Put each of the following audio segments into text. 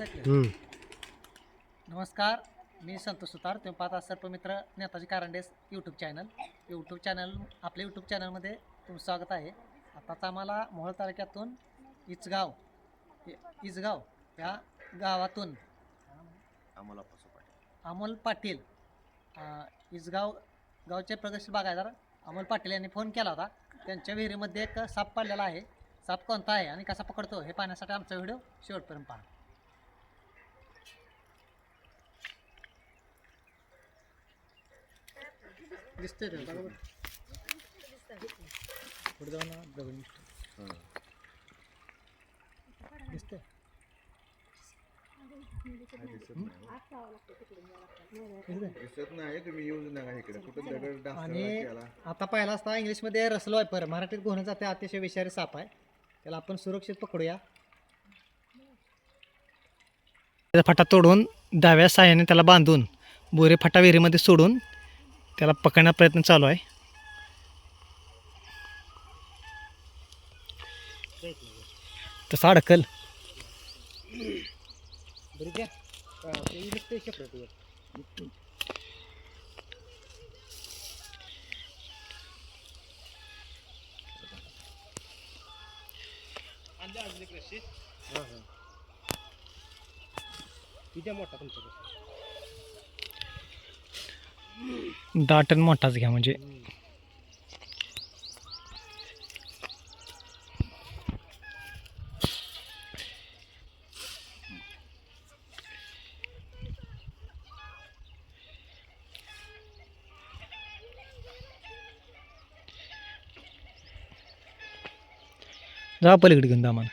हम्म. नमस्कार मी संतोष सुतार. तुम्ही पाहता सर्पमित्र नेताजी कारंडेस यूट्यूब चॅनल यूट्यूब चॅनल आपल्या यूट्यूब चॅनलमध्ये तुमचं स्वागत आहे. आताच आम्हाला मोहोळ तालुक्यातून इचगाव इ- इचगाव या गावातून अमोल पाटील. अं, इचगाव गावचे प्रगतशील बागायदार अमोल पाटील यांनी फोन केला होता. त्यांच्या विहिरीमध्ये एक साप पडलेला आहे. साप कोणता आहे आणि कसा पकडतो हे पाहण्यासाठी आमचा व्हिडिओ शेवटपर्यंत पहा. दिसतंय ते बघा बरं. पुढे जाऊ ना दिसतोय. दिसतंय दिसतंय? दिसत नाही तुम्ही येऊच नका इकडे कुठं दगड आणि आता पहिला असता इंग्लिशमध्ये रसल वायपर मराठीत गोहणं जाते अतिशय विषारी साप आहे त्याला आपण सुरक्षित पकडूया फाटा तोडून डाव्या साह्याने त्याला बांधून बोरे फाटा विहिरीमध्ये सोडून त्याला पकडण्याचा प्रयत्न चालू आहे. तसा अडकल. किती मोठा तुमच्या दाटन मोठाच घ्या म्हणजे. जा पलीकडे घेऊन जा मला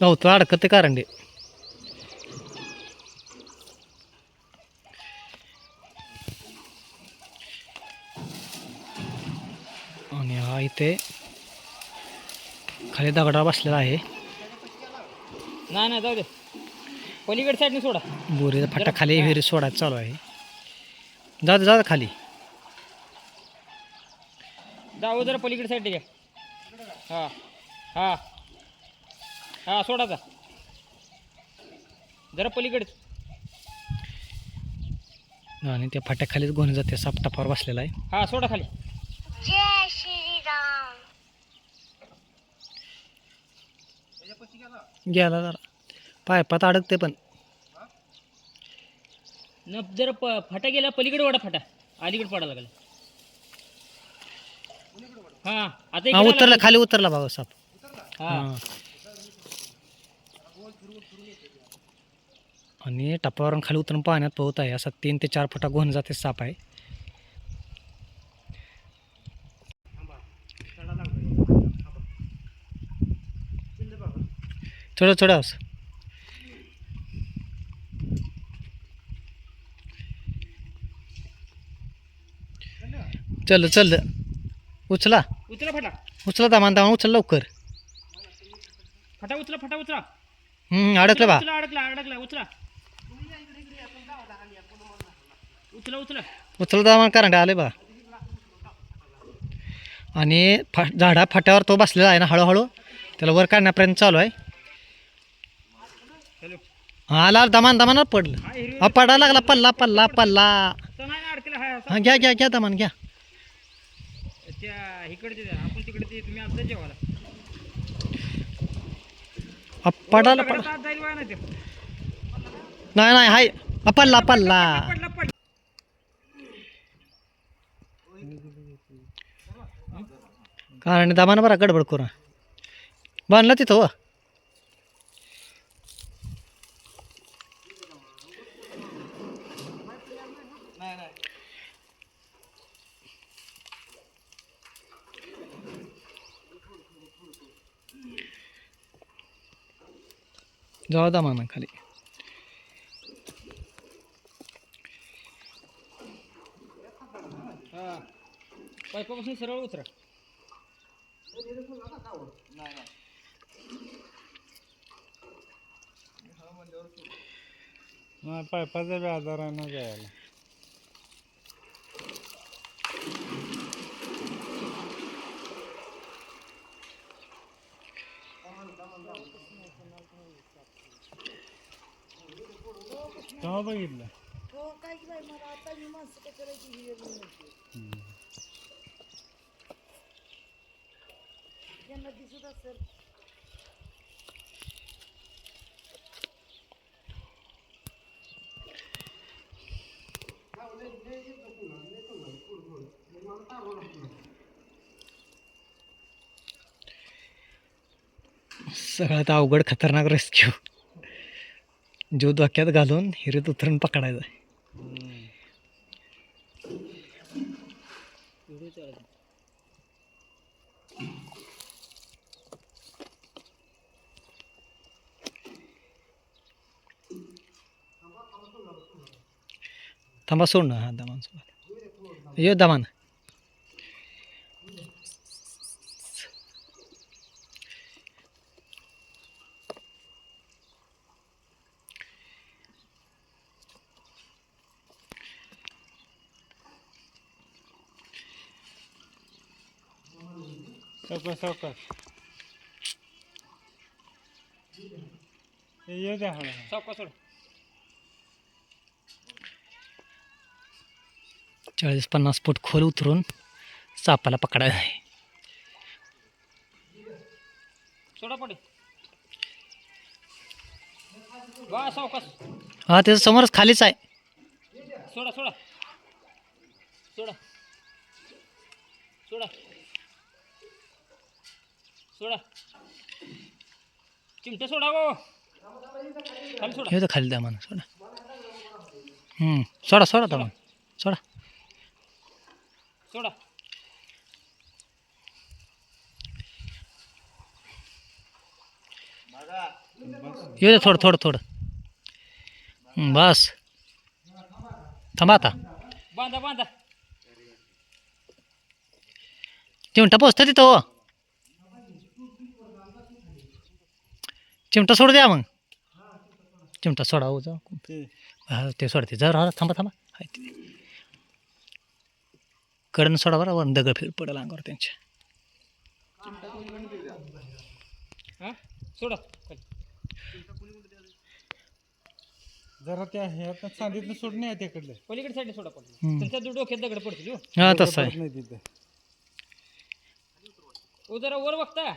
गवतं अडकत कारंडे आणि हा इथे खाली दगडा बसलेला आहे. नाही नाही जाऊ दे. पलीकडे साईडने सोडा. बोरीचा फाटा खाली विहिरी सोडायचं चालू आहे. जा जा खाली. जाऊ जरा पलीकडे साईड घ्या हा हा हा सोडा जा. जरा पलीकडे. आणि त्या फाट्याखालीच गोण जाते साप टपावर बसलेला आहे. हा सोडा खाली. गेला जरा. पायपात अडकते पण. न जरा प फाटा गेला पलीकडे वाडा फाटा. अलीकडे पडा लागला. हा आता हा इकडे आला. उतरला खाली उतरला बाबा साप. हा. हा. आणि टपावरून खाली उतरून पाण्यात पोहत आहे. असा तीन ते चार फुटा गोहन जाते साप आहे. थोडं थोडं असं. चल चल. उचला. उचला फाटा. उचला दामान दामान उचल लवकर. फाटा उचला फाटा उचला. हम्म अडकलं बा. उचला अडकला अडकला उचला. उचला उचला. उचल दामान कारण आले बा. आणि फा झाडा फाट्यावर तो बसलेला आहे ना हळूहळू. त्याला वर काढण्यापर्यंत चालू आहे. हा आला दमान दमान पडलं. हा हिरवी हा पडा लागला पल्ला पल्ला पल्ला. हा घ्या घ्या घ्या दमान घ्या. त्या इकडचे द्या. आपण तिकडे ते तुम्ही आता जेवायला. पडाला पड दगडात आत जाईल वाया ना ते नाही नाही हाय. हा, पल्ला पल्ला पडला पडला. कारण दमान बरा गडबड करून बांधला तिथं हो. जाऊ दमाना खाली हा पाईपापासून सरळ उतरा. पायपाचा बी आजार आहे ना जायला. तेव्हा बघितलं. हो काय की बाई मला आता मी माणसं काय करायची ही वेळ नव्हती यांना दिसत असेल. सगळ्यात अवघड खतरनाक रेस्क्यू जीव धोक्यात घालून हिरीत उतरून पकडायचा. थांबा सोड ना हा दमान सोड यो दमान. सावकाश सावकाश हे येऊ द्या हळू सावकाश सोड. चाळीस पन्नास फूट खोल उतरून सापाला पकडायचं आहे. सोडा पडे वा सावकाश. हा त्याच्या समोरच खालीच आहे. सोडा सोडा. सोडा. सोडा. सोडा. चिमटा सोडा गो. खाली सोडा. हे तर खाली द्या म्हणा सोडा. सोडा सोडा दमान सोडा. सोडा. येऊ दे थोडं थोडं थोडं. बस. थांबा आता. बांधा बांधा. चिमटा पोचतं तिथं हो. चिमटा सोड द्या मग. चिमटा सोडा हो जा ते. हा ते सोडते जा राहा थांबा थांबा. हाय ते. कडनं सोडा बरं वरून दगड फिर पडेल अंगावर त्यांच्या. हा? सोडा. जरा त्या ह्यात चांदीतनं सोडणे आहे त्याकडलं. पलीकडे साईडने सोडा पडतो दु- डोक्यात दगड पडतील हो. हा तसं पडत आहे नाही तिथं. ओ जरा वर बघता.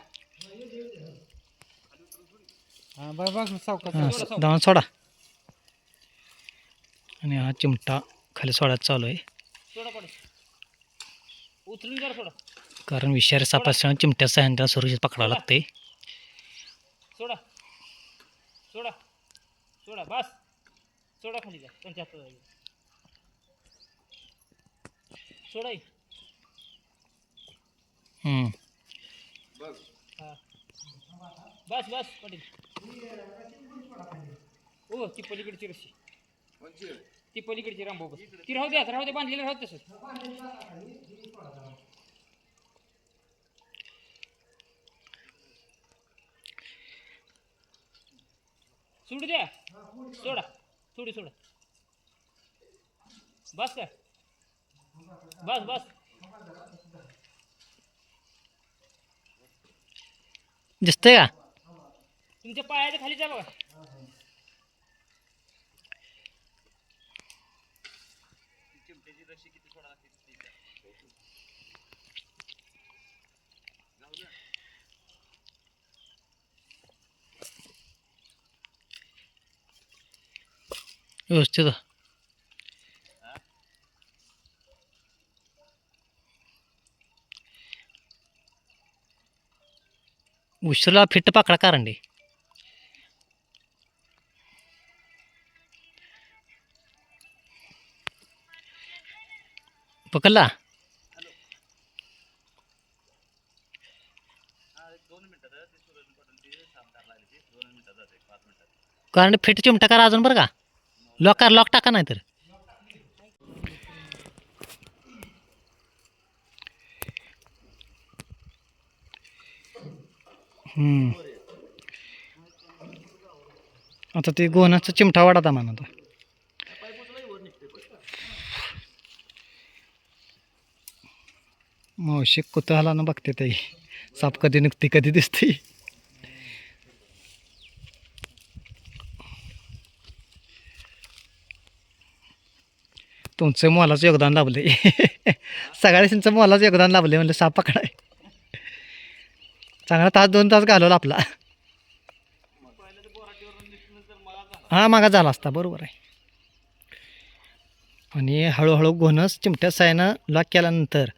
हा हां सोडा, आणि हा चिमटा खाली सोडायचा चालू आहे. कारण विषारी सापासह चिमट्याचा सहाय्याने सुरक्षित पकडावं लागते सोडा. सोडा. सोडा बस. सोडा खाली जा त्यांच्या बस बस पटेल. हो ती पलीकडची रशी ती पलीकडची रामभाऊ बस. ती राहू द्या राहू दे बांधलेली राहू तसंच. सोडू द्या. सोडा. सोडी सोडा. बस का बस बस. दिसतंय का? तुमच्या पायाच्या खाली जा बघा व्यवस्थित. उशिरा फिट्ट पाकडा कारण पकडला? कारण फिट चिमटा करा अजून बरं का. लॉक लॉक टाका नाही तर हम्म. आता ते गोनाचा चिमटा वाढा म्हणा आता. मावशी कुतूहलानं बघते ताई. साप कधी निघते कधी दिसते तुमचं मोलाचं योगदान लाभलं सगळ्या त्यांचं मोलाचं योगदान लाभलं म्हणलं साप पकडाय. चांगला तास दोन तास घालवला आपला. हां मागा झाला असता बरोबर आहे. आणि हळूहळू घोणस चिमट्या सायनं लॉक केल्यानंतर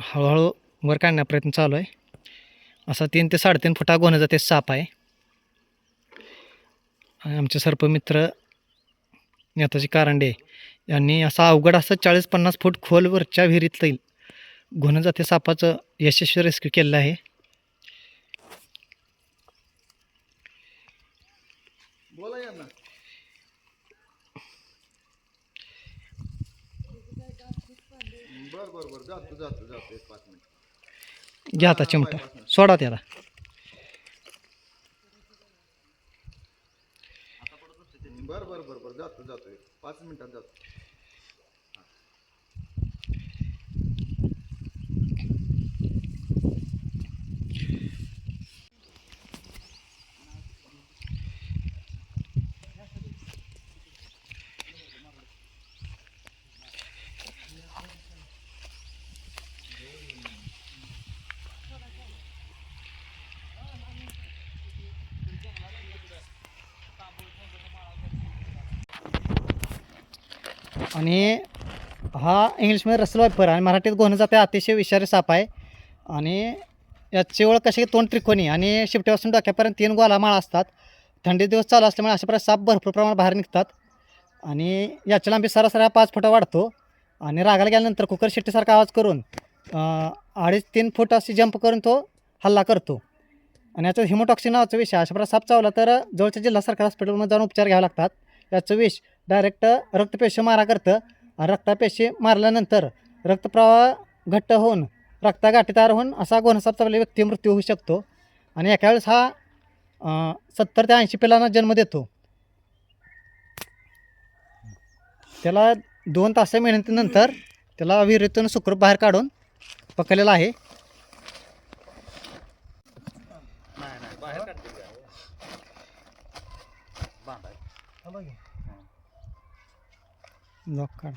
हळूहळू वर काढण्याचा प्रयत्न चालू आहे. असा तीन ते साडेतीन फुटा गोण्याचा ते साप आहे. आमचे सर्पमित्र नेताजी कारंडे यांनी असं अवघड असं चाळीस पन्नास फूट खोलवरच्या विहिरीतील घोणं जाते सापाचं यशस्वी रेस्क्यू केलेलं आहे. बोला यांना ना बर बर बर जातो जातो जातो एक पाच मिनिट. घ्या आता चिमटा. सोडा त्याला. बर बर बर बर. जातो जातो. एक पाच मिनिटात जातो. आणि हा इंग्लिशमध्ये रसल वायपर आणि मराठीत गोहणं जाते अतिशय विषारी साप आहे. आणि याची ओळख कशी तोंड त्रिकोणी आणि शिपट्यापासून डोक्यापर्यंत तीन गोला माळा असतात. थंडी दिवस चालू असल्यामुळे अशा प्रकारे साप भरपूर प्रमाणात बाहेर निघतात. आणि याची लांबी सरासरी हा पाच फुटा वाढतो. आणि रागाला गेल्यानंतर कुकर शिट्टीसारखा आवाज करून अडीच तीन फूट अशी जंप करून तो हल्ला करतो. आणि याचं हिमोटॉक्सिन नावाचा विष आहे. अशा प्रकारे साप चावला तर जवळच्या जिल्हा सरकार हॉस्पिटलमध्ये जाऊन उपचार घ्यावे लागतात. याचं विष डायरेक्ट रक्तपेशी मारा करतं. आणि रक्तपेशी मारल्यानंतर रक्तप्रवाह घट्ट होऊन रक्तागाठी तयार होऊन असा गोनसाप चावलेला व्यक्ती मृत्यू होऊ शकतो. आणि एका वेळेस हा सत्तर ते ऐंशी पिलांना जन्म देतो. त्याला दोन तास मेहनतीनंतर त्याला विहिरीतून सुखरूप बाहेर काढून पकडलेला आहे. लॉक काढ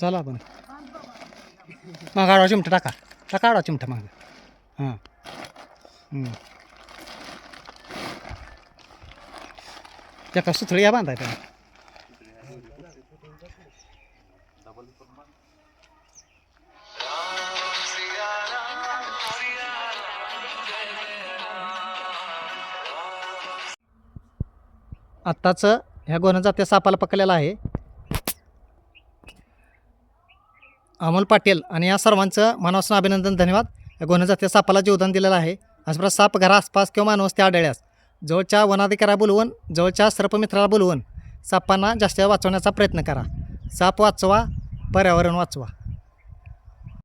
चला आपण मग आडवा चिमटा टाका. टाका आडवा चिमटा मग. हां. त्या का सुथळी या बांधाय त्याला आत्ताच ह्या गोनं जात्या सापाला पकडलेला आहे. अमोल पाटील आणि या सर्वांचं मनापासून अभिनंदन धन्यवाद. या गोनं जात्या सापाला जीवदान दिलेलं आहे. असं प्रकारे साप घरा आसपास किंवा मानवस्ती आढळल्यास जवळच्या वनाधिकाऱ्या बोलवून जवळच्या सर्पमित्राला बोलवून सापांना जास्त वाचवण्याचा प्रयत्न करा. साप वाचवा पर्यावरण वाचवा.